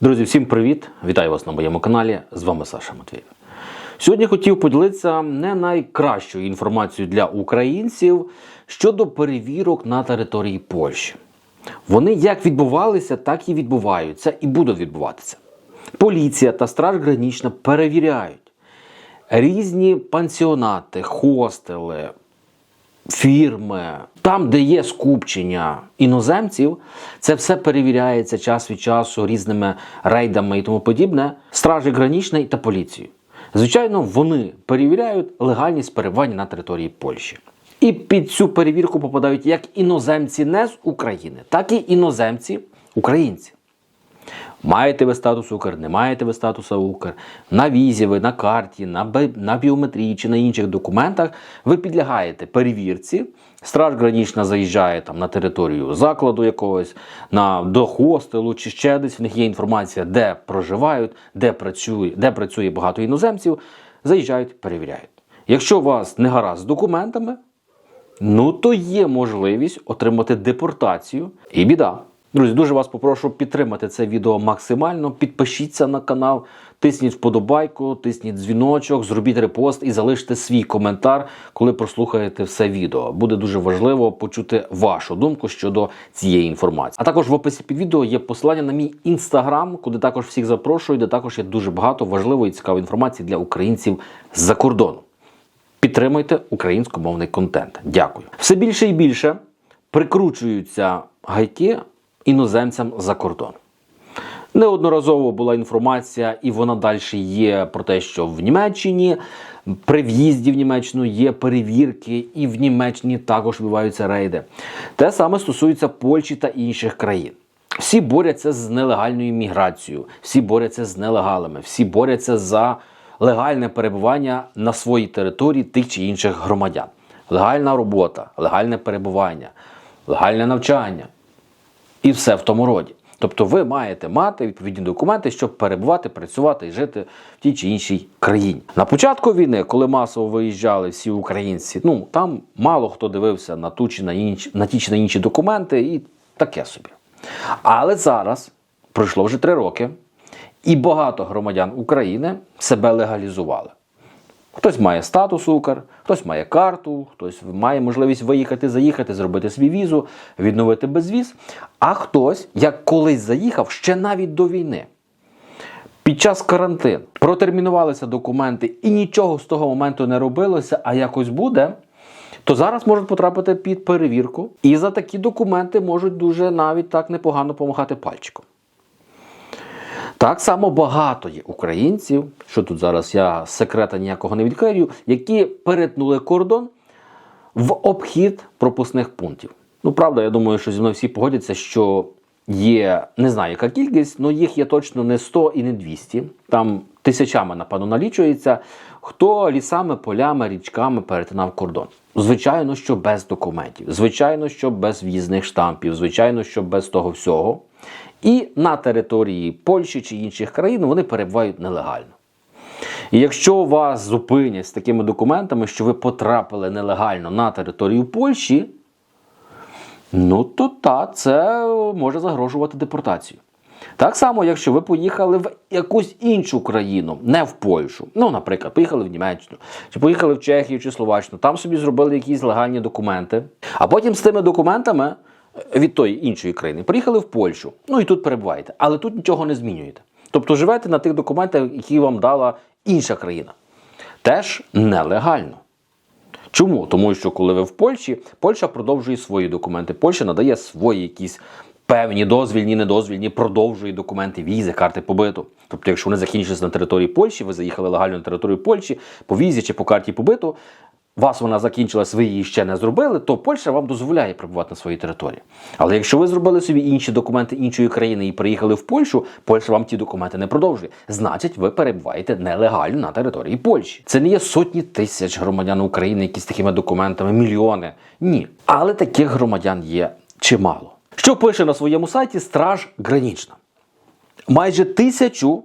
Друзі, всім привіт! Вітаю вас на моєму каналі. З вами Саша Матвєєв. Сьогодні хотів поділитися не найкращою інформацією для українців щодо перевірок на території Польщі. Вони як відбувалися, так і відбуваються і будуть відбуватися. Поліція та Страж Гранічна перевіряють різні пансіонати, хостели, фірми, там, де є скупчення іноземців, це все перевіряється час від часу різними рейдами і тому подібне, стражі гранічної та поліцією. Звичайно, вони перевіряють легальність перебування на території Польщі. І під цю перевірку попадають як іноземці не з України, так і іноземці українці. Маєте ви статус Укр, не маєте ви статусу Укр, на візі ви, на карті, на, бе- на біометрії чи на інших документах ви підлягаєте перевірці. Страж гранічна заїжджає там на територію закладу якогось, на, до хостелу чи ще десь. В них є інформація, де проживають, де працює, де працює багато іноземців. Заїжджають, перевіряють. Якщо у вас не гаразд з документами, Ну, то є можливість отримати депортацію і біда. Друзі, дуже вас попрошу підтримати це відео максимально. Підпишіться на канал, тисніть вподобайку, тисніть дзвіночок, зробіть репост і залиште свій коментар, коли прослухаєте все відео. Буде дуже важливо почути вашу думку щодо цієї інформації. А також в описі під відео є посилання на мій інстаграм, куди також всіх запрошую, де також є дуже багато важливої і цікавої інформації для українців з-за кордону. Підтримуйте українськомовний контент. Дякую. Все більше і більше прикручуються гайки іноземцям за кордон. Неодноразово була інформація, і вона далі є про те, що в Німеччині при в'їзді в Німеччину є перевірки, і в Німеччині також відбуваються рейди. Те саме стосується Польщі та інших країн. Всі борються з нелегальною міграцією, всі борються з нелегалами, всі борються за легальне перебування на своїй території тих чи інших громадян. Легальна робота, легальне перебування, легальне навчання і все в тому роді. Тобто ви маєте мати відповідні документи, щоб перебувати, працювати і жити в тій чи іншій країні. На початку війни, коли масово виїжджали всі українці, ну там мало хто дивився на ту чи на інші на ті чи на інші документи, і таке собі. Але зараз пройшло вже три роки, і багато громадян України себе легалізували. Хтось має статус Укр, хтось має карту, хтось має можливість виїхати, заїхати, зробити свій візу, відновити безвіз. А хтось, як колись заїхав, ще навіть до війни. Під час карантину протермінувалися документи і нічого з того моменту не робилося, а якось буде, то зараз можуть потрапити під перевірку. І за такі документи можуть дуже навіть так непогано помахати пальчиком. Так само багато є українців, що тут зараз я секрета ніякого не відкрию, які перетнули кордон в обхід пропускних пунктів. Ну, правда, я думаю, що зі мною всі погодяться, що є, не знаю, яка кількість, але їх є точно не 100 і не 200. Там тисячами, напевно, налічується, хто лісами, полями, річками перетинав кордон. Звичайно, що без документів, звичайно, що без в'їзних штампів, звичайно, що без того всього. І на території Польщі чи інших країн вони перебувають нелегально. І якщо вас зупинять з такими документами, що ви потрапили нелегально на територію Польщі, ну то та, це може загрожувати депортацію. Так само, якщо ви поїхали в якусь іншу країну, не в Польщу, ну, наприклад, поїхали в Німеччину, чи поїхали в Чехію чи Словаччину, там собі зробили якісь легальні документи, а потім з тими документами від тої іншої країни приїхали в Польщу, ну і тут перебуваєте, але тут нічого не змінюєте. Тобто живете на тих документах, які вам дала інша країна. Теж нелегально. Чому? Тому що коли ви в Польщі, Польща продовжує свої документи. Польща надає свої якісь певні дозвільні, недозвільні, продовжує документи, візи, карти побиту. Тобто, якщо вони закінчилися на території Польщі, ви заїхали легально на територію Польщі по візі чи по карті побиту, вас вона закінчилась, ви її ще не зробили, то Польща вам дозволяє перебувати на своїй території. Але якщо ви зробили собі інші документи іншої країни і приїхали в Польщу, Польща вам ті документи не продовжує. Значить, ви перебуваєте нелегально на території Польщі. Це не є сотні тисяч громадян України, які з такими документами, мільйони. Ні. Але таких громадян є чимало. Що пише на своєму сайті Страж Гранічна? Майже тисячу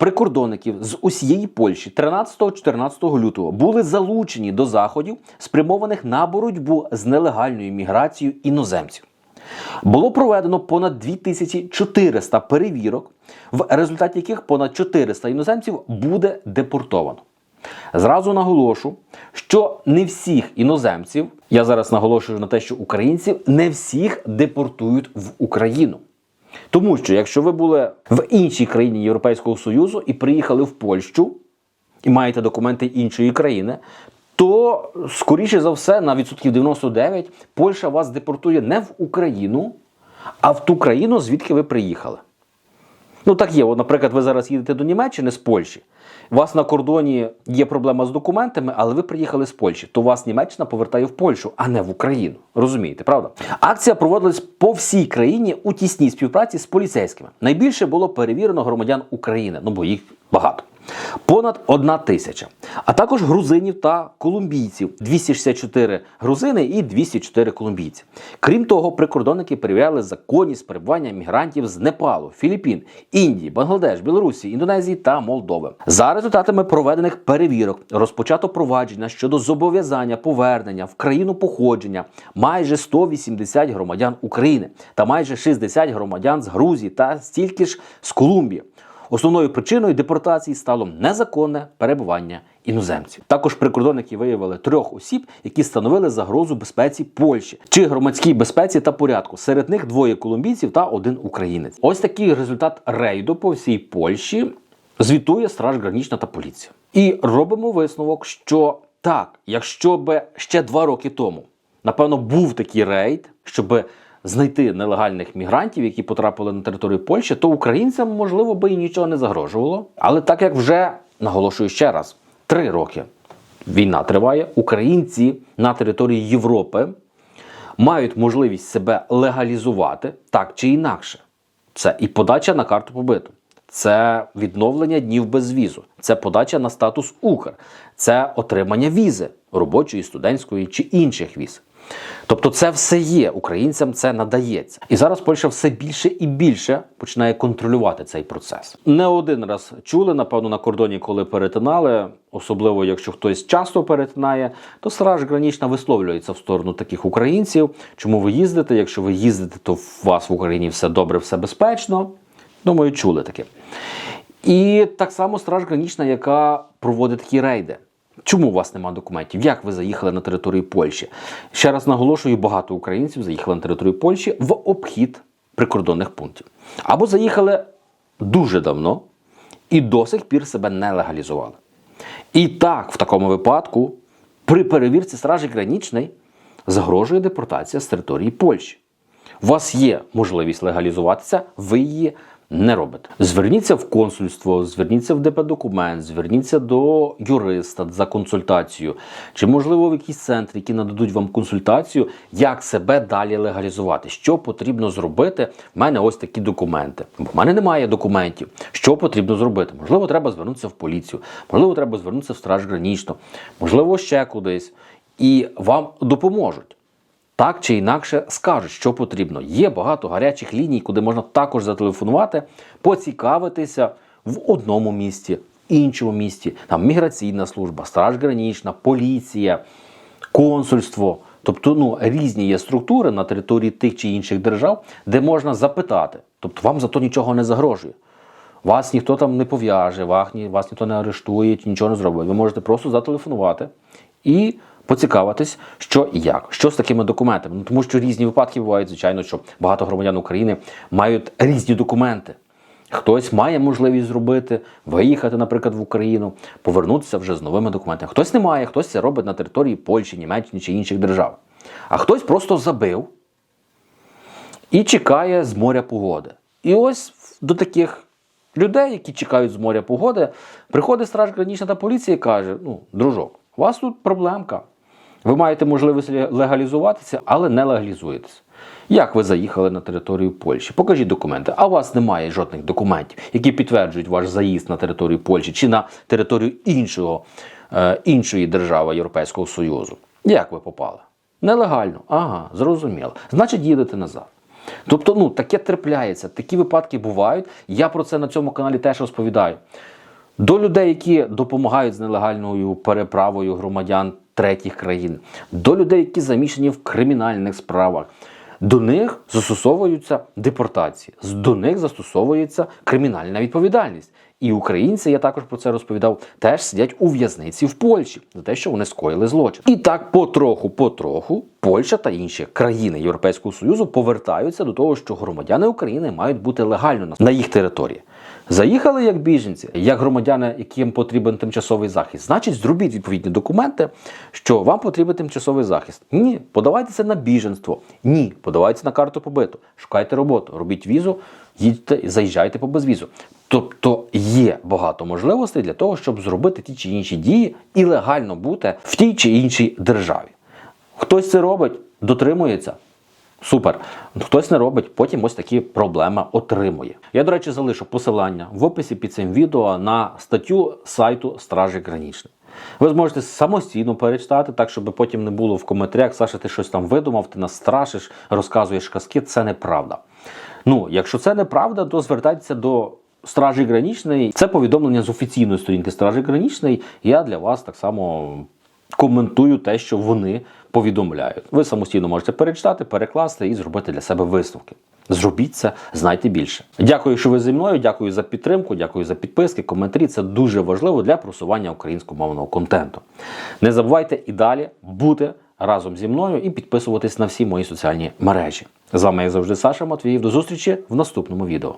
прикордонників з усієї Польщі 13-14 лютого були залучені до заходів, спрямованих на боротьбу з нелегальною міграцією іноземців. Було проведено понад 2400 перевірок, в результаті яких понад 400 іноземців буде депортовано. Зразу наголошу, що не всіх іноземців, я зараз наголошую на те, що українців не всіх депортують в Україну. Тому що якщо ви були в іншій країні Європейського Союзу і приїхали в Польщу і маєте документи іншої країни, то скоріше за все, на відсотків 99, Польща вас депортує не в Україну, а в ту країну, звідки ви приїхали. Ну так є. От, наприклад, ви зараз їдете до Німеччини з Польщі. У вас на кордоні є проблема з документами, але ви приїхали з Польщі, то вас Німеччина повертає в Польщу, а не в Україну. Розумієте, правда? Акція проводилась по всій країні у тісній співпраці з поліцейськими. Найбільше було перевірено громадян України, ну бо їх багато. Понад одна тисяча, а також грузинів та колумбійців 264 грузини і 204 колумбійці. Крім того, прикордонники перевіряли законність перебування мігрантів з Непалу, Філіппін, Індії, Бангладеш, Білорусі, Індонезії та Молдови. За результатами проведених перевірок розпочато провадження щодо зобов'язання повернення в країну походження майже 180 громадян України та майже 60 громадян з Грузії та стільки ж з Колумбії. Основною причиною депортації стало незаконне перебування іноземців. Також прикордонники виявили трьох осіб, які становили загрозу безпеці Польщі чи громадській безпеці та порядку. Серед них двоє колумбійців та один українець. Ось такий результат рейду по всій Польщі звітує Страж Гранічна та поліція. І робимо висновок, що так, якщо би ще два роки тому, напевно, був такий рейд, щоб знайти нелегальних мігрантів, які потрапили на територію Польщі, то українцям, можливо, би і нічого не загрожувало. Але так як вже наголошую ще раз, три роки війна триває, українці на території Європи мають можливість себе легалізувати так чи інакше. Це і подача на карту побиту, це відновлення днів без візу, це подача на статус Укр, це отримання візи робочої, студентської чи інших віз. Тобто це все є, українцям це надається. І зараз Польща все більше і більше починає контролювати цей процес. Не один раз чули, напевно, на кордоні, коли перетинали, особливо якщо хтось часто перетинає, то Страж Гранічна висловлюється в сторону таких українців. Чому ви їздите? Якщо ви їздите, то у вас в Україні все добре, все безпечно. Думаю, чули таке. І так само Страж Гранічна, яка проводить такі рейди. Чому у вас немає документів? Як ви заїхали на територію Польщі? Ще раз наголошую, багато українців заїхали на територію Польщі в обхід прикордонних пунктів. Або заїхали дуже давно і до сих пір себе не легалізували. І так, в такому випадку, при перевірці Стражі Гранічної загрожує депортація з території Польщі. У вас є можливість легалізуватися, ви її не робите. Зверніться в консульство, зверніться в ДП документ, зверніться до юриста за консультацією, чи можливо в якийсь центр, які нададуть вам консультацію, як себе далі легалізувати, що потрібно зробити. В мене ось такі документи. Бо в мене немає документів. Що потрібно зробити? Можливо, треба звернутися в поліцію, можливо, треба звернутися в страж гранічну, можливо, ще кудись, і вам допоможуть. Так чи інакше скажуть, що потрібно. Є багато гарячих ліній, куди можна також зателефонувати, поцікавитися в одному місті, іншому місті. Там міграційна служба, страж гранічна, поліція, консульство. Тобто ну, різні є структури на території тих чи інших держав, де можна запитати. Тобто вам за то нічого не загрожує. Вас ніхто там не пов'яже, вас ніхто не арештує, нічого не зробить. Ви можете просто зателефонувати і поцікавитись, що і як, що з такими документами. Ну, тому що різні випадки бувають, звичайно, що багато громадян України мають різні документи. Хтось має можливість зробити, виїхати, наприклад, в Україну, повернутися вже з новими документами. Хтось не має, хтось це робить на території Польщі, Німеччини чи інших держав. А хтось просто забив і чекає з моря погоди. І ось до таких людей, які чекають з моря погоди, приходить страж гранічна та поліція і каже: ну, дружок, у вас тут проблемка. Ви маєте можливість легалізуватися, але не легалізуєтеся. Як ви заїхали на територію Польщі? Покажіть документи. А у вас немає жодних документів, які підтверджують ваш заїзд на територію Польщі чи на територію іншого, е, іншої держави Європейського Союзу. Як ви попали? Нелегально. Ага, зрозуміло. Значить, їдете назад. Тобто, ну таке трапляється, такі випадки бувають. Я про це на цьому каналі теж розповідаю. До людей, які допомагають з нелегальною переправою громадян третіх країн, до людей, які замішані в кримінальних справах, до них застосовуються депортації, до них застосовується кримінальна відповідальність. І українці, я також про це розповідав, теж сидять у в'язниці в Польщі за те, що вони скоїли злочин. І так потроху, потроху, Польща та інші країни Європейського Союзу повертаються до того, що громадяни України мають бути легально на- їх території. Заїхали як біженці, як громадяни, яким потрібен тимчасовий захист. Значить, зробіть відповідні документи, що вам потрібен тимчасовий захист. Ні, подавайтеся на біженство. Ні, подавайтеся на карту побиту. Шукайте роботу, робіть візу, їдьте, заїжджайте по безвізу. Тобто є багато можливостей для того, щоб зробити ті чи інші дії і легально бути в тій чи іншій державі. Хтось це робить, дотримується. Супер. Хтось не робить, потім ось такі проблеми отримує. Я, до речі, залишу посилання в описі під цим відео на статтю сайту Стражі Гранічної. Ви зможете самостійно перечитати, так щоб потім не було в коментарях, Саша, ти щось там видумав, ти нас страшиш, розказуєш казки. Це неправда. Ну, якщо це неправда, то звертайтеся до Стражі Гранічної. Це повідомлення з офіційної сторінки Стражі Гранічної. Я для вас так само коментую те, що вони повідомляють. Ви самостійно можете перечитати, перекласти і зробити для себе висновки. Зробіть це, знайте більше. Дякую, що ви зі мною. Дякую за підтримку, дякую за підписки, коментарі. Це дуже важливо для просування українськомовного контенту. Не забувайте і далі бути разом зі мною і підписуватись на всі мої соціальні мережі. З вами, як завжди, Саша Матвіїв. До зустрічі в наступному відео.